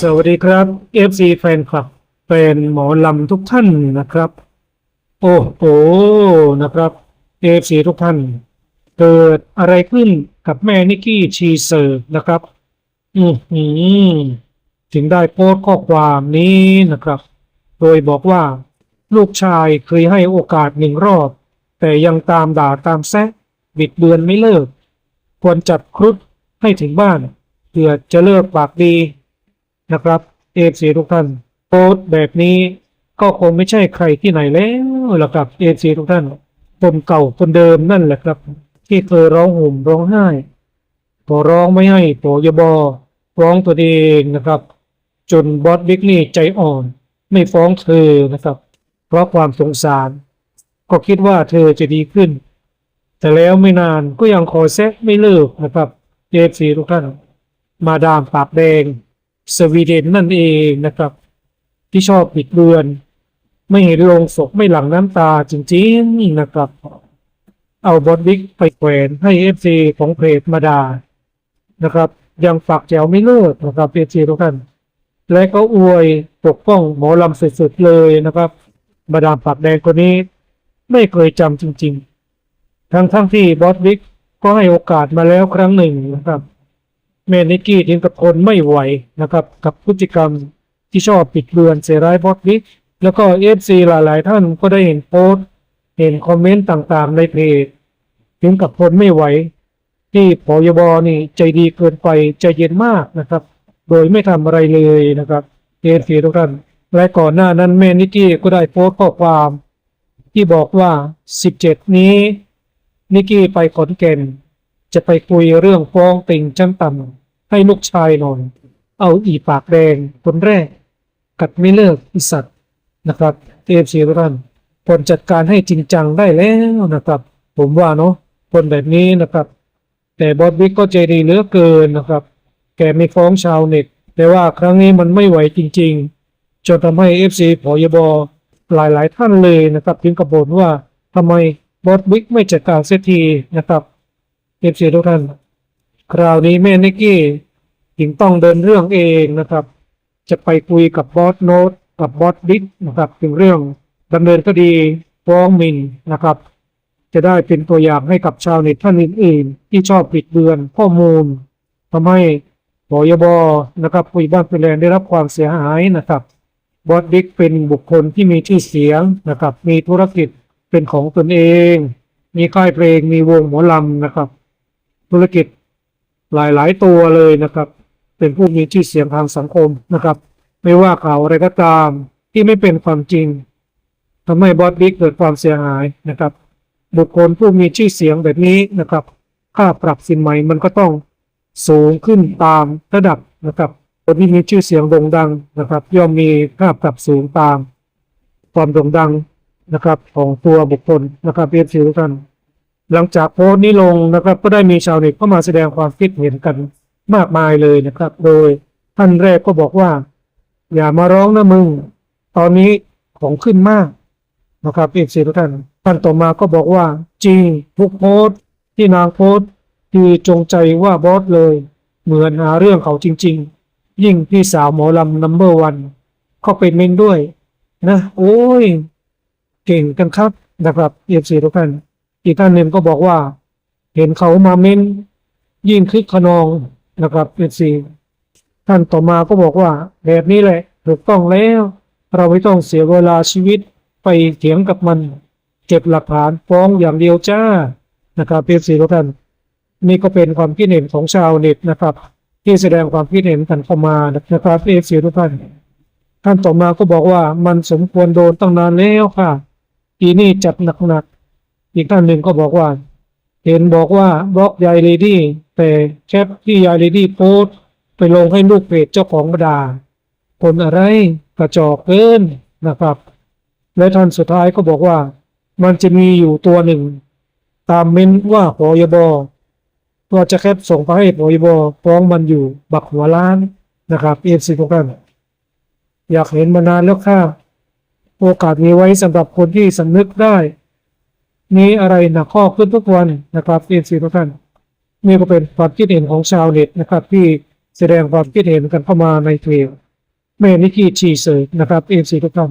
สวัสดีครับ FC แฟนคลับเป็นหมอลำทุกท่านนะครับ โอ้โหนะครับ FC ทุกท่าน เกิดอะไรขึ้นกับแม่นิกกี้ชีเซอร์นะครับ อือหือถึงได้โพสข้อความนี้นะครับ โดยบอกว่า ลูกชายเคยให้โอกาสหนึ่งรอบ แต่ยังตามด่าตามแซะบิดเบือนไม่เลิก ควรจับครุฑให้ถึงบ้านเพื่อจะเลิกปากดีนะครับเอฟซีทุกท่านโพสแบบนี้ก็คงไม่ใช่ใครที่ไหนแล้วล่ะครับเอฟซีทุกท่านคนเก่าคนเดิมนั่นแหละครับ ที่เคยร้องห่มร้องไห้พอร้องไม่ให้โปยบอร้องตัวเองนะครับ จนบอสบิ๊กนี่ใจอ่อน ไม่ฟ้องเธอนะครับ เพราะความสงสาร ก็คิดว่าเธอจะดีขึ้น แต่แล้วไม่นานก็ยังคอยแซะไม่เลิกนะครับเอฟซีทุกท่านมาดามปากแดงสวีเดนนั่นเองนะครับ ที่ชอบบิดเบือน ไม่เห็นลงศพไม่หลังน้ำตาจริงๆนะครับ เอาบอดบิ๊กไปแขวนให้เอฟซีของเพจมาดานะครับ ยังฝากแจวไม่เลิกนะครับเอฟซีทุกท่านและก็อวยปกป้องหมอลำสุดๆเลยนะครับ มาดามปากแดงคนนี้ ไม่เคยจำจริง ๆ ทั้งๆทที่บอสบิ๊กก็ให้โอกาสมาแล้วครั้งหนึ่งนะครับแม่นิกี้ถึงกับทนไม่ไหวนะครับ กับพฤติกรรมที่ชอบปิดเบือนเสียร้ายบอสบิ๊กแล้วก็เอฟซีหลาย ๆ ท่านก็ได้เห็นโพสต์เห็นคอมเมนต์ต่างๆ ในเพจถึงกับทนไม่ไหว ที่พยบนี่ใจดีเกินไปใจเย็นมากนะครับ โดยไม่ทำอะไรเลยนะครับเอฟซีทุกท่านและก่อนหน้านั้นแม่นิกกี้ก็ได้โพสต์ข้อความ ที่บอกว่า 17 นี้ นิกกี้ไปขอนแก่นจะไปคุยเรื่องฟ้องติ่งชั้นต่ำให้ลูกชายหน่อย เอาอีปากแดงคนแรก กัดไม่เลิกอีสัตนะครับเอฟซีทุกท่านควรจัดการให้จริงจังได้แล้วนะครับ ผมว่าเนาะคนแบบนี้นะครับ แต่บอสบิ๊กก็ใจดีเหลือเกินนะครับ แกไม่ฟ้องชาวเน็ตแต่ว่าครั้งนี้มันไม่ไหวจริง ๆจนทำให้เอฟซีพอยบอหลายๆท่านเลยนะครับถึงกับบ่นว่าทำไม บอสบิ๊กไม่จัดการเสียทีนะครับเอฟซีทุกท่าน คราวนี้แม่นิกกี้ถึงต้องเดินเรื่องเองนะครับ จะไปคุยกับบอสโนตกับบอสบิ๊กนะครับถึงเรื่องดำเนินคดีฟ้องมินนะครับ จะได้เป็นตัวอย่างให้กับชาวเน็ตท่านอื่นๆที่ชอบปิดเบือนข้อมูลทำให้บอยบนะครับคุยบ้านฟิแลนด์ได้รับความเสียหายนะครับบอสบิ๊กเป็นบุคคลที่มีชื่อเสียงนะครับ มีธุรกิจ เป็นของตนเอง มีค่ายเพลงมีวงหมอลำนะครับ ธุรกิจหลาย ๆ ตัวเลยนะครับ เป็นผู้มีชื่อเสียงทางสังคมนะครับ ไม่ว่าข่าวอะไรก็ตามที่ไม่เป็นความจริงทำให้บอสบิ๊กเกิดความเสียหายนะครับ บุคคลผู้มีชื่อเสียงแบบนี้นะครับ ค่าปรับสินใหม่มันก็ต้องสูงขึ้นตามระดับนะครับ คนที่มีชื่อเสียงโด่งดังนะครับ ย่อมมีค่าปรับสูงตามความโด่งดัง นะครับ ของตัวบุคคลนะครับเอฟซีทุกท่านหลังจากโพสต์นี้ลงนะครับ ก็ได้มีชาวเน็ตเข้ามาแสดงความคิดเห็นกันมากมายเลยนะครับ โดยท่านแรกก็บอกว่า อย่ามาร้องนะมึง ตอนนี้ของขึ้นมากนะครับเอฟซีทุกท่านท่านต่อมาก็บอกว่า จริงทุกโพสต์ที่นางโพสต์ที่จงใจว่าบอสเลย เหมือนหาเรื่องเขาจริง ๆ ยิ่งพี่สาวหมอลำนัมเบอร์วันเข้าไปเมนด้วย นะ โอ้ย เก่งกันครับนะครับเอฟซีทุกท่านอีกท่านหนึ่งก็บอกว่า เห็นเขามาเม้น ยิ่งคลิกขนองนะครับเอฟซีท่านต่อมาก็บอกว่า แบบนี้แหละถูกต้องแล้ว เราไม่ต้องเสียเวลาชีวิตไปเถียงกับมัน เก็บหลักฐานฟ้องอย่างเดียวจ้านะครับเอฟซีทุกท่านนี่ก็เป็นความคิดเห็นของชาวเน็ตนะครับ ที่แสดงความคิดเห็นกันเข้ามานะครับเอฟซีทุกท่านท่านต่อมาก็บอกว่ามันสมควรโดนตั้งนานแล้วค่ะ ทีนี่จัดหนักๆอีกท่านหนึ่งก็บอกว่า เห็นบอกว่าบล็อกยายเลดี้แต่แคปที่ยายเลดี้โพสต์ไปลงให้ลูกเพจเจ้าของมาดาคนอะไรกระจอกเกินนะครับ และท่านสุดท้ายก็บอกว่า มันจะมีอยู่ตัวหนึ่ง ตามเม้นว่าหอยบอตัวจะแคปส่งไปให้หอยบอฟ้องมันอยู่บักหัวล้านนะครับเอฟซีทุกท่านอยากเห็นมานานแล้วค่ะ โอกาสมีไว้สำหรับคนที่สำนึกได้ มีอะไรหนักข้อขึ้นทุกวันนะครับเอ็นซีทุกท่านนี่ก็เป็นความคิดเห็นของชาวเน็ตนะครับ ที่แสดงความคิดเห็นกันเข้ามาในเทวแม่นิกี้ชีเซย์นะครับเอ็นซีทุกท่าน